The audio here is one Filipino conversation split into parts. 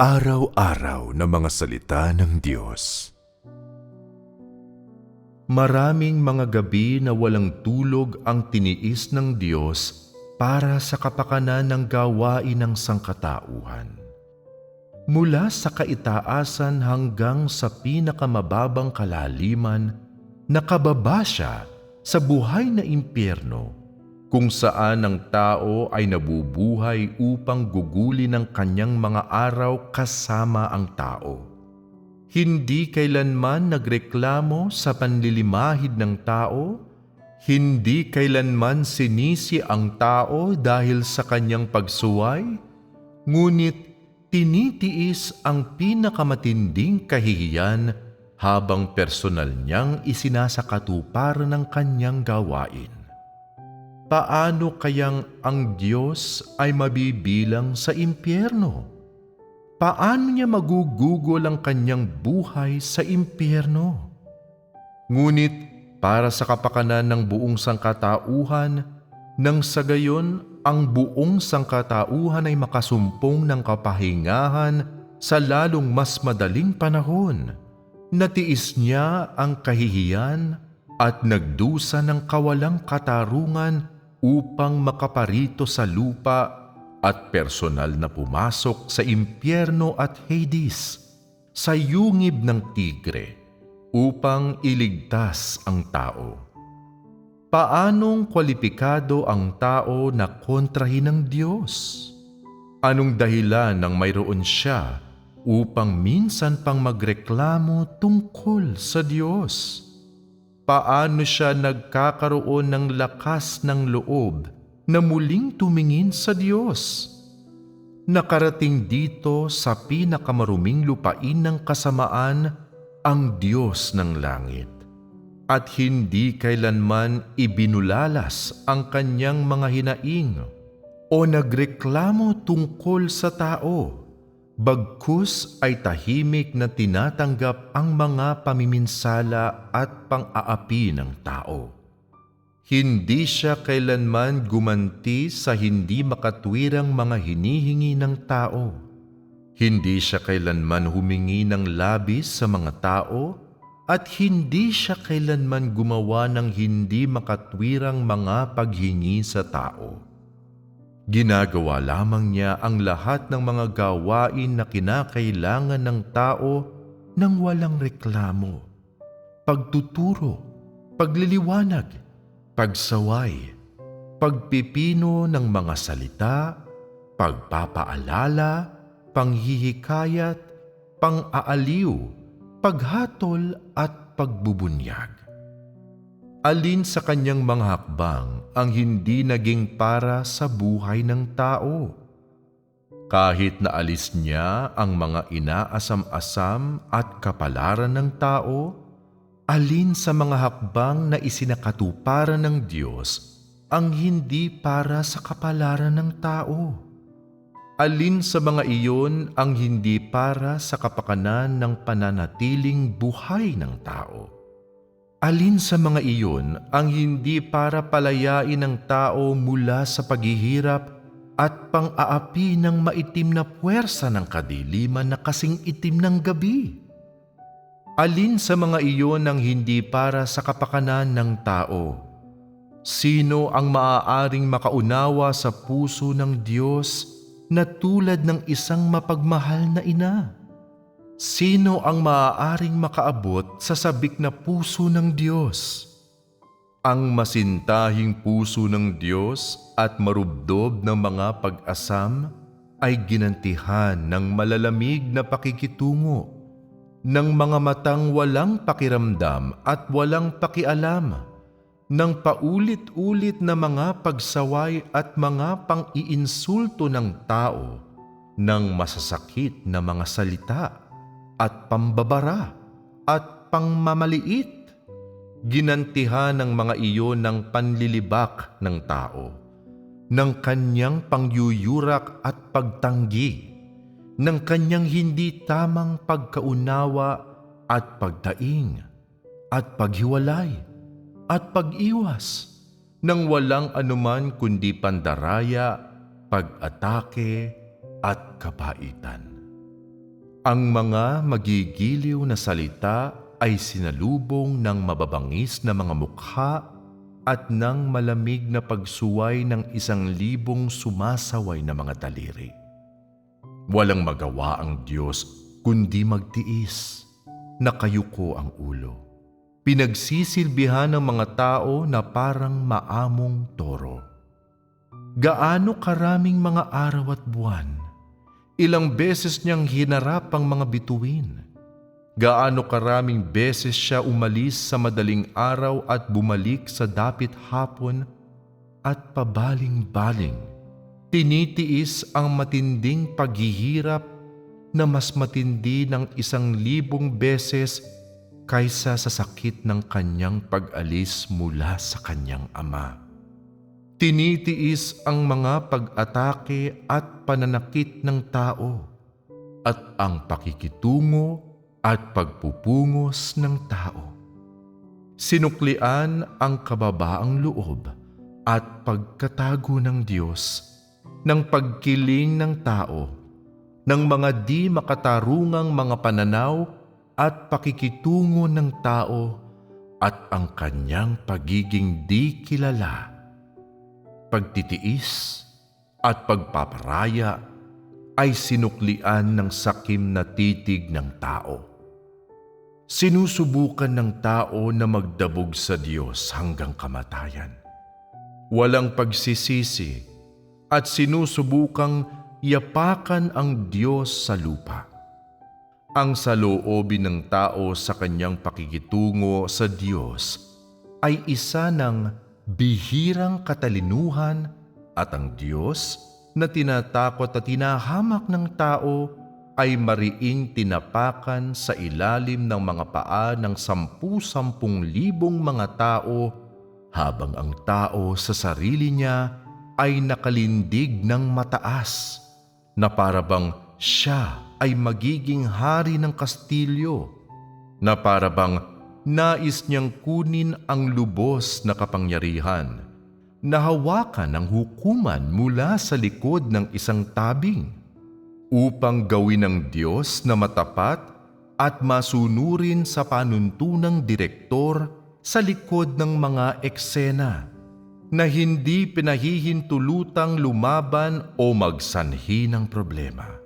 Pang-araw-araw na mga salita ng Diyos. Maraming mga gabi na walang tulog ang tiniis ng Diyos para sa kapakanan ng gawain ng sangkatauhan. Mula sa kaitaasan hanggang sa pinakamababang kalaliman, nakababa siya sa buhay na impyerno kung saan ang tao ay nabubuhay upang guguli ng kanyang mga araw kasama ang tao. Hindi kailanman nagreklamo sa panlilimahid ng tao, hindi kailanman sinisi ang tao dahil sa kanyang pagsuway, ngunit tinitiis ang pinakamatinding kahihiyan habang personal niyang isinasakatuparan ng kanyang gawain paano kayang ang Diyos ay mabibilang sa impyerno? Paano niya magugugol ang kanyang buhay sa impyerno? Ngunit para sa kapakanan ng buong sangkatauhan, nang sa gayon ang buong sangkatauhan ay makasumpong ng kapahingahan sa lalong mas madaling panahon, natiis niya ang kahihiyan at nagdusa ng kawalang katarungan upang makaparito sa lupa at personal na pumasok sa impyerno at Hades, sa yungib ng tigre, upang iligtas ang tao. Paanong kwalipikado ang tao na kontrahin ng Diyos? Anong dahilan ng mayroon siya upang minsan pang magreklamo tungkol sa Diyos? Paano siya nagkakaroon ng lakas ng loob na muling tumingin sa Diyos. Nakarating dito sa pinakamaruming lupain ng kasamaan ang Diyos ng langit at hindi kailanman ibinulalas ang kanyang mga hinaing o nagreklamo tungkol sa tao Bagkus ay tahimik na tinatanggap ang mga pamiminsala at pang-aapi ng tao. Hindi siya kailanman gumanti sa hindi makatwirang mga hinihingi ng tao. Hindi siya kailanman humingi ng labis sa mga tao at hindi siya kailanman gumawa ng hindi makatwirang mga paghingi sa tao Ginagawa lamang niya ang lahat ng mga gawain na kinakailangan ng tao nang walang reklamo. Pagtuturo, pagliliwanag, pagsaway, pagpipino ng mga salita, pagpapaalala, panghihikayat, pang-aaliw, paghatol at pagbubunyag. Alin sa kanyang mga hakbang ang hindi naging para sa buhay ng tao? Kahit na alis niya ang mga inaasam-asam at kapalaran ng tao, alin sa mga hakbang na isinakatuparan ng Diyos ang hindi para sa kapalaran ng tao? Alin sa mga iyon ang hindi para sa kapakanan ng pananatiling buhay ng tao? Alin sa mga iyon ang hindi para palayain ng tao mula sa paghihirap at pang-aapi ng maitim na puwersa ng kadiliman na kasing itim ng gabi? Alin sa mga iyon ang hindi para sa kapakanan ng tao? Sino ang maaaring makaunawa sa puso ng Diyos na tulad ng isang mapagmahal na ina? Sino ang maaaring makaabot sa sabik na puso ng Diyos? Ang masintahing puso ng Diyos at marubdob ng mga pag-asam ay ginantihan ng malalamig na pakikitungo ng mga matang walang pakiramdam at walang pakialam ng paulit-ulit na mga pagsaway at mga pang-iinsulto ng tao ng masasakit na mga salita at pambabara at pangmamaliit. Ginantihan ng mga iyon ng panlilibak ng tao, ng kanyang pangyuyurak at pagtanggi, ng kanyang hindi tamang pagkaunawa at pagdaing, at paghiwalay, at pag-iwas, ng walang anuman kundi pandaraya, pag-atake, at kapaitan Ang mga magigiliw na salita ay sinalubong ng mababangis na mga mukha at ng malamig na pagsuway ng isang libong sumasaway na mga daliri. Walang magawa ang Diyos kundi magtiis, nakayuko ang ulo. Pinagsisilbihan ng mga tao na parang maamong toro. Gaano karaming mga araw at buwan, ilang beses niyang hinarap ang mga bituin. Gaano karaming beses siya umalis sa madaling araw at bumalik sa dapit hapon at pabaling-baling. Tinitiis ang matinding paghihirap na mas matindi ng isang libong beses kaysa sa sakit ng kanyang pag-alis mula sa kanyang ama. Tinitiis ang mga pag-atake at pananakit ng tao at ang pakikitungo at pagpupungos ng tao. Sinuklian ang kababaang loob at pagkatago ng Diyos ng pagkiling ng tao, ng mga di makatarungang mga pananaw at pakikitungo ng tao at ang kanyang pagiging di kilala pagtitiis at pagpaparaya ay sinuklian ng sakim na titig ng tao. Sinusubukan ng tao na magdabog sa Diyos hanggang kamatayan. Walang pagsisisi at sinusubukang yapakan ang Diyos sa lupa. Ang saloobin ng tao sa kanyang pakikitungo sa Diyos ay isa ng bihirang katalinuhan at ang Diyos na tinatakot at tinahamak ng tao ay mariing tinapakan sa ilalim ng mga paa ng sampu-sampung libong mga tao habang ang tao sa sarili niya ay nakalindig ng mataas na parabang siya ay magiging hari ng kastilyo na parabang nais niyang kunin ang lubos na kapangyarihan, nahawakan ang hukuman mula sa likod ng isang tabing, upang gawin ng Diyos na matapat at masunurin sa panuntunang direktor sa likod ng mga eksena na hindi pinahihintulutang lumaban o magsanhi ng problema.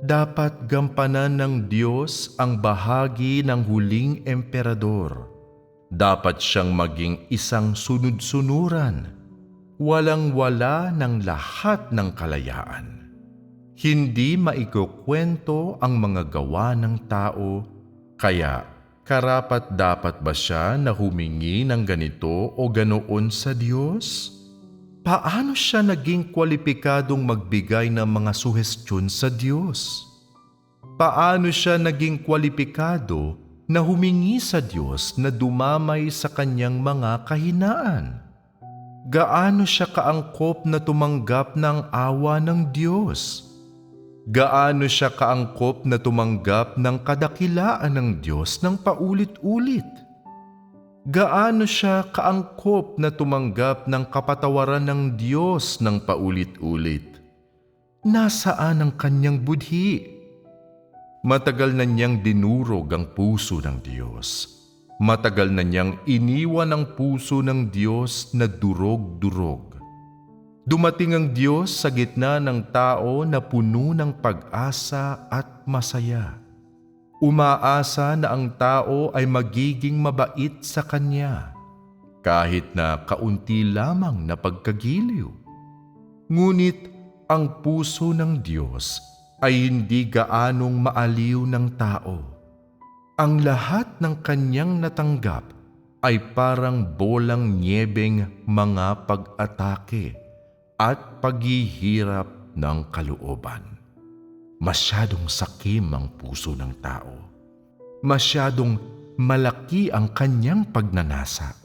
Dapat gampanan ng Diyos ang bahagi ng huling emperador. Dapat siyang maging isang sunod-sunuran, walang-wala ng lahat ng kalayaan. Hindi maikukwento ang mga gawa ng tao, kaya karapat dapat ba siya na humingi ng ganito o ganoon sa Diyos? Paano siya naging kwalipikadong magbigay ng mga suhestyon sa Diyos? Paano siya naging kwalipikado na humingi sa Diyos na dumamay sa kanyang mga kahinaan? Gaano siya kaangkop na tumanggap ng awa ng Diyos? Gaano siya kaangkop na tumanggap ng kadakilaan ng Diyos ng paulit-ulit? Gaano siya kaangkop na tumanggap ng kapatawaran ng Diyos ng paulit-ulit? Nasaan ang kanyang budhi? Matagal na niyang dinurog ang puso ng Diyos. Matagal na niyang iniwan ang puso ng Diyos na durog-durog. Dumating ang Diyos sa gitna ng tao na puno ng pag-asa at masaya. Umaasa na ang tao ay magiging mabait sa Kanya kahit na kaunti lamang na pagkagiliw. Ngunit ang puso ng Diyos ay hindi gaanong maaliw ng tao. Ang lahat ng kanyang natanggap ay parang bolang nyebeng mga pag-atake at paghihirap ng kalooban. Masyadong sakim ang puso ng tao. Masyadong malaki ang kanyang pagnanasa.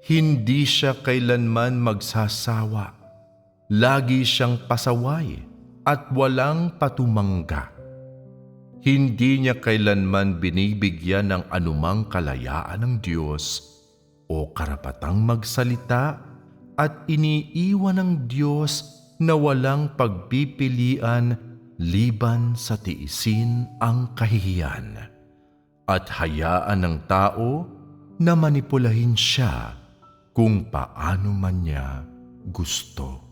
Hindi siya kailanman magsasawa. Lagi siyang pasaway at walang patumangga. Hindi niya kailanman binibigyan ng anumang kalayaan ng Diyos o karapatang magsalita at iniiwan ng Diyos na walang pagpipilian liban sa tiisin ang kahihiyan at hayaan ng tao na manipulahin siya kung paano man niya gusto.